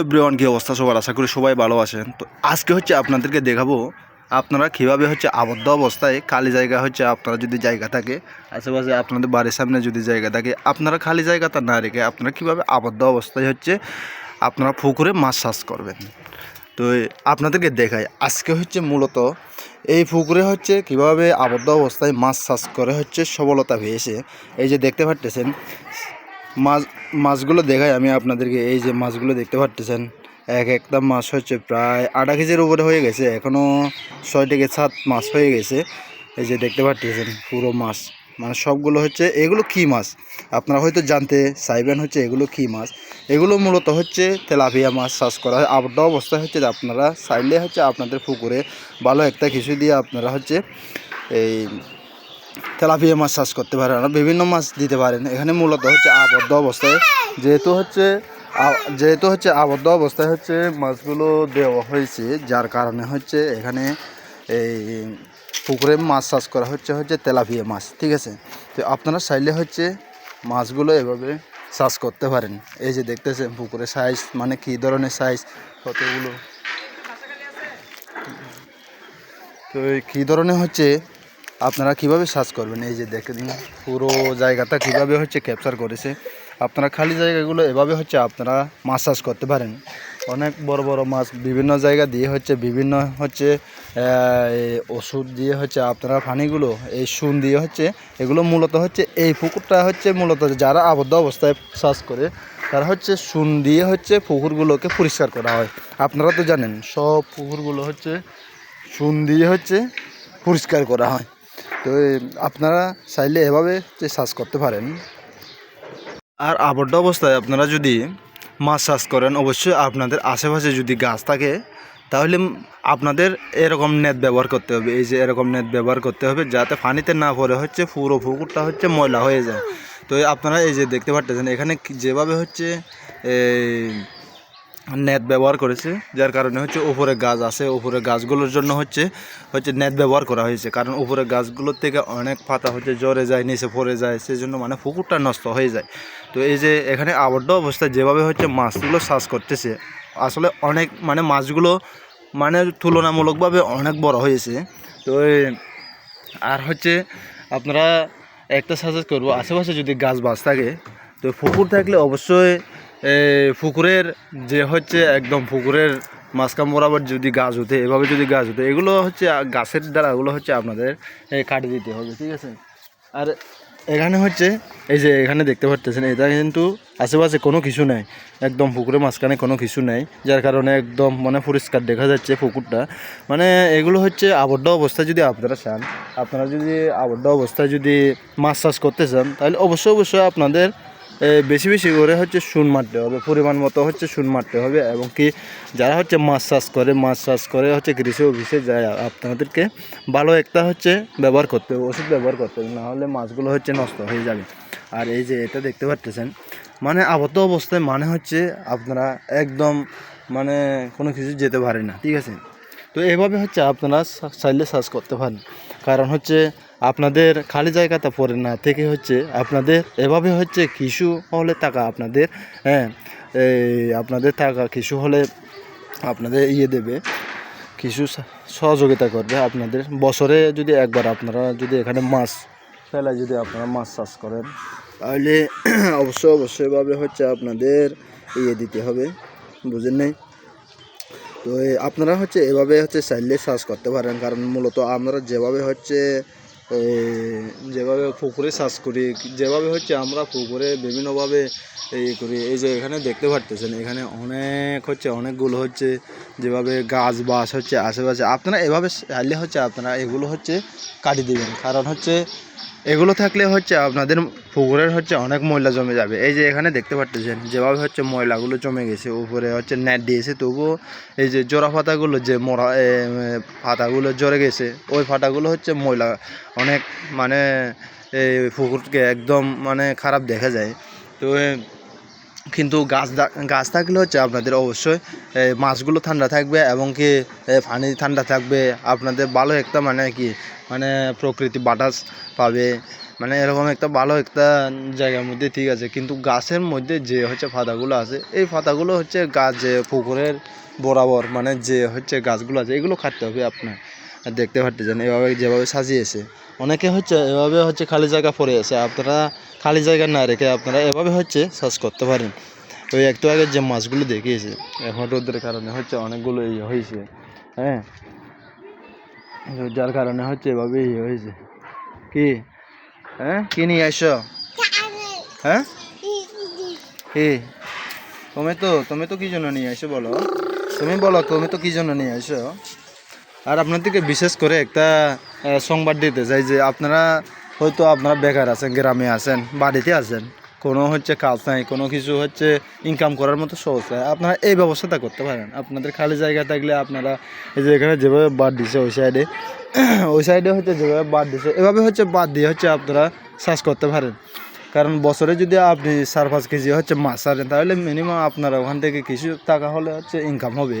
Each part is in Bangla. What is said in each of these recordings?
এভরিওয়ান কী অবস্থা সবার? আশা করি সবাই ভালো আছেন। তো আজকে হচ্ছে আপনাদেরকে দেখাবো আপনারা কীভাবে হচ্ছে আবদ্ধ অবস্থায় খালি জায়গা হচ্ছে আপনারা যদি জায়গা থাকে, আশেপাশে আপনাদের বাড়ির সামনে যদি জায়গা থাকে, আপনারা খালি জায়গাটা না রেখে আপনারা কীভাবে আবদ্ধ অবস্থায় হচ্ছে আপনারা পুকুরে মাছ চাষ করবেন? তো আপনাদেরকে দেখাই। আজকে হচ্ছে মূলত এই পুকুরে হচ্ছে কীভাবে আবদ্ধ অবস্থায় মাছ চাষ করে হচ্ছে সবলতা পেয়েছে এই যে দেখতে পারতেছেন মাছ, মাছগুলো দেখাই, আমি আপনাদেরকে এই যে মাছগুলো দেখতে পারতেছেন, এক একটা মাছ হচ্ছে প্রায় আধা কেজির উপরে হয়ে গেছে এখনও ছয় থেকে সাত মাছ হয়ে গেছে, এই যে দেখতে পারতেছেন পুরো মাছ মানে সবগুলো হচ্ছে, এগুলো কী মাছ? আপনারা হয়তো জানতে চাইবেন হচ্ছে এগুলো কী মাছ, এগুলো মূলত হচ্ছে তেলাপিয়া মাছ, চাষ করা হয়, আবদ্ধ অবস্থায় হচ্ছে আপনারা চাইলে হচ্ছে আপনাদের পুকুরে ভালো একটা কিছু দিয়ে আপনারা হচ্ছে এই তেলাপিয়া মাছ চাষ করতে পারেন বিভিন্ন মাছ দিতে পারেন এখানে মূলত হচ্ছে আবদ্ধ অবস্থায়। যেহেতু হচ্ছে যেহেতু হচ্ছে আবদ্ধ অবস্থায় হচ্ছে মাছগুলো দেওয়া হয়েছে, যার কারণে হচ্ছে এখানে এই পুকুরে মাছ চাষ করা হচ্ছে হচ্ছে তেলাপিয়া মাছ, ঠিক আছে? তো আপনারা চাইলে হচ্ছে মাছগুলো এভাবে চাষ করতে পারেন। এই যে দেখতেছেন পুকুরের সাইজ মানে কী ধরনের সাইজ কতগুলো? তো কী ধরনের হচ্ছে আপনারা কীভাবে সার্চ করবেন? এই যে দেখেন, পুরো জায়গাটা কীভাবে হচ্ছে ক্যাপচার করেছে। আপনারা খালি জায়গাগুলো এভাবে হচ্ছে আপনারা মাছ চাষ করতে পারেন। অনেক বড় বড় মাছ বিভিন্ন জায়গা দিয়ে হচ্ছে বিভিন্ন হচ্ছে ওষুধ দিয়ে হচ্ছে আপনারা পানিগুলো, এই সুন দিয়ে হচ্ছে এগুলো মূলত হচ্ছে এই পুকুরটা হচ্ছে মূলত যারা আবদ্ধ অবস্থায় চাষ করে, তারা হচ্ছে সুন দিয়ে হচ্ছে পুকুরগুলোকে পরিষ্কার করা হয়। আপনারা তো জানেন, সব পুকুরগুলো হচ্ছে চুন দিয়ে হচ্ছে পরিষ্কার করা হয়। তো আপনারা চাইলে এভাবে চাষ করতে পারেন। আর আবদ্ধ অবস্থায় আপনারা যদি মাছ চাষ করেন, অবশ্যই আপনাদের আশেপাশে যদি গাছ থাকে, তাহলে আপনাদের এরকম নেট ব্যবহার করতে হবে। এই যে এরকম নেট ব্যবহার করতে হবে, যাতে পানিতে না পড়ে, হচ্ছে পুরো পুকুরটা হচ্ছে ময়লা হয়ে যায়। তো আপনারা এই যে দেখতে পারতেছেন, এখানে যেভাবে হচ্ছে নেট ব্যবহার করেছে, যার কারণে হচ্ছে উপরে গাছ আছে। উপরে গাছগুলোর জন্য হচ্ছে হচ্ছে নেট ব্যবহার করা হয়েছে। কারণ উপরে গাছগুলোর থেকে অনেক পাতা হচ্ছে জ্বরে যায়, নিচে পড়ে যায়, সেজন্য মানে পুকুরটা নষ্ট হয়ে যায়। তো এই যে এখানে আবদ্ধ অবস্থায় যেভাবে হচ্ছে মাছগুলো চাষ করতেছে, আসলে অনেক মানে মাছগুলো মানে তুলনামূলকভাবে অনেক বড় হয়েছে। তো আর হচ্ছে আপনারা একটা সাজেস্ট করব, আশেপাশে যদি গাছ বাছ থাকে, তো পুকুর থাকলে অবশ্যই পুকুরের যে হচ্ছে একদম পুকুরের মাঝখান বরাবর যদি গাছ উঠে এভাবে যদি গাছ উঠে এগুলো হচ্ছে গাছের দ্বারা ওগুলো হচ্ছে আপনাদের এ, কাটে দিতে হবে ঠিক আছে? আর এখানে হচ্ছে এই যে এখানে দেখতে পারতেছেন এটা কিন্তু আশেপাশে কোনো কিছু নেই একদম পুকুরের মাঝখানে কোনো কিছু নেই যার কারণে একদম মানে পরিষ্কার দেখা যাচ্ছে পুকুরটা। মানে এগুলো হচ্ছে আবদ্ধ অবস্থায় যদি আপনারা চান আপনারা যদি আবদ্ধ অবস্থায় যদি মাছ চাষ করতে চান তাহলে অবশ্যই অবশ্যই আপনাদের বেশি বেশি করে হচ্ছে সুন মারতে হবে, পরিমাণ মতো হচ্ছে সুন মারতে হবে এবং কি যারা হচ্ছে মাছ চাষ করে, মাছ চাষ করে হচ্ছে কৃষি অফিসে যায়, আপনাদেরকে ভালো একটা হচ্ছে ব্যবহার করতে হবে, ওষুধ ব্যবহার করতে হবে, নাহলে মাছগুলো হচ্ছে নষ্ট হয়ে যাবে। আর এই যে এটা দেখতে পারতেছেন মানে আবদ্ধ অবস্থায় মানে হচ্ছে আপনারা একদম মানে কোনো কিছু যেতে পারে না, ঠিক আছে? তো এভাবে হচ্ছে আপনারা চাইলে চাষ করতে পারেন। কারণ হচ্ছে আপনাদের খালি জায়গাটা পড়ে না, থেকে হচ্ছে আপনাদের এভাবে হচ্ছে কিছু হলে টাকা আপনাদের হ্যাঁ এই আপনাদের টাকা কিছু হলে আপনাদের ইয়ে দেবে, কিছু সহযোগিতা করবে আপনাদের। বছরে যদি একবার আপনারা যদি এখানে মাছ ফেলায় যদি আপনারা মাছ চাষ করেন, তাহলে অবশ্যই অবশ্যইভাবে হচ্ছে আপনাদের ইয়ে দিতে হবে, বুঝেন নাই? তো আপনারা হচ্ছে এভাবে হচ্ছে চাইলে চাষ করতে পারেন। কারণ মূলত আমরা যেভাবে হচ্ছে যেভাবে পুকুরে চাষ করি, যেভাবে হচ্ছে আমরা পুকুরে বিভিন্নভাবে এই করি, এই যে এখানে দেখতে পারতেছেন, এখানে অনেক হচ্ছে, অনেকগুলো হচ্ছে যেভাবে গাছ বাস হচ্ছে আশেপাশে। আপনারা এভাবে চাইলে হচ্ছে আপনারা এগুলো হচ্ছে কাটিয়ে দিবেন। কারণ হচ্ছে এগুলো থাকলে হচ্ছে আপনাদের পুকুরের হচ্ছে অনেক ময়লা জমে যাবে। এই যে এখানে দেখতে পারতেছেন, যেভাবে হচ্ছে ময়লাগুলো জমে গেছে, উপরে হচ্ছে নেট দিয়েছে, তবুও এই যে জোড়া পাতাগুলো, যে মরা পাতাগুলো জড়ে গেছে, ওই পাতাগুলো হচ্ছে ময়লা। অনেক মানে এই পুকুরকে একদম মানে খারাপ দেখা যায়। তো কিন্তু গাছ গাছ থাকলে হচ্ছে আপনাদের অবশ্যই মাছগুলো ঠান্ডা থাকবে এবং কি পানি ঠান্ডা থাকবে, আপনাদের ভালো একটা মানে কি মানে প্রকৃতি বাতাস পাবে মানে এরকম একটা ভালো একটা জায়গার মধ্যে ঠিক আছে। কিন্তু গাছের মধ্যে যে হচ্ছে পাতাগুলো আছে, এই পাতাগুলো হচ্ছে গাছ যে পুকুরের বরাবর মানে যে হচ্ছে গাছগুলো আছে, এগুলো কাটতে হবে আপনার। দেখতে পারতেছেন, এভাবে যেভাবে সাজিয়েছে। অনেকে হচ্ছে এভাবে হচ্ছে খালি জায়গা পড়ে আছে, আপনারা খালি জায়গা না রেখে আপনারা এভাবে হচ্ছে চাষ করতে পারেন। ওই একটু আগে যে মাছগুলো দেখিয়েছে, এখন রোদের কারণে হচ্ছে অনেকগুলো ইয়ে হয়েছে হ্যাঁ? যার কারণে হচ্ছে এভাবে ইয়ে হয়েছে। কি? হ্যাঁ? কি নিয়ে আসো হ্যাঁ? কি? তুমি তো তুমি তো কি জন্য নিয়ে আসো বলো? তুমি বলো, তুমি তো কি জন্য নিয়ে আসো আর আপনাদেরকে বিশেষ করে একটা সংবাদ দিতে চাই যে আপনারা হয়তো আপনারা বেকার আছেন, গ্রামে আছেন, বাড়িতে আছেন, কোনো হচ্ছে কাজ নাই, কোনো কিছু হচ্ছে ইনকাম করার মতো সহজ নাই। আপনারা এই ব্যবস্থাটা করতে পারেন। আপনাদের খালি জায়গা থাকলে আপনারা এই যে এখানে যেভাবে বাদ দিছে ওই সাইডে ওই সাইডে হচ্ছে যেভাবে বাদ দিছে, এভাবে হচ্ছে বাদ দিয়ে হচ্ছে আপনারা চাষ করতে পারেন। কারণ বছরে যদি আপনি চার, পাঁচ কেজি হচ্ছে মাছ ছাড়েন, তাহলে মিনিমাম আপনার ওখান থেকে কিছু টাকা হলে হচ্ছে ইনকাম হবে।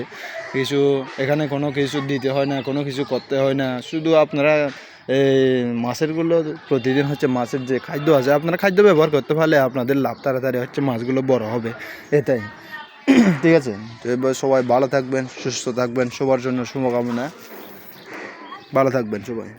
কিছু এখানে কোনো কিছু দিতে হয় না, কোনো কিছু করতে হয় না। শুধু আপনারা এই মাছেরগুলো প্রতিদিন হচ্ছে মাছের যে খাদ্য আছে, আপনারা খাদ্য ব্যবহার করতে পারলে আপনাদের লাভ তাড়াতাড়ি হচ্ছে মাছগুলো বড় হবে। এটাই। ঠিক আছে? তো এবার সবাই ভালো থাকবেন, সুস্থ থাকবেন, সবার জন্য শুভকামনা। ভালো থাকবেন সবাই।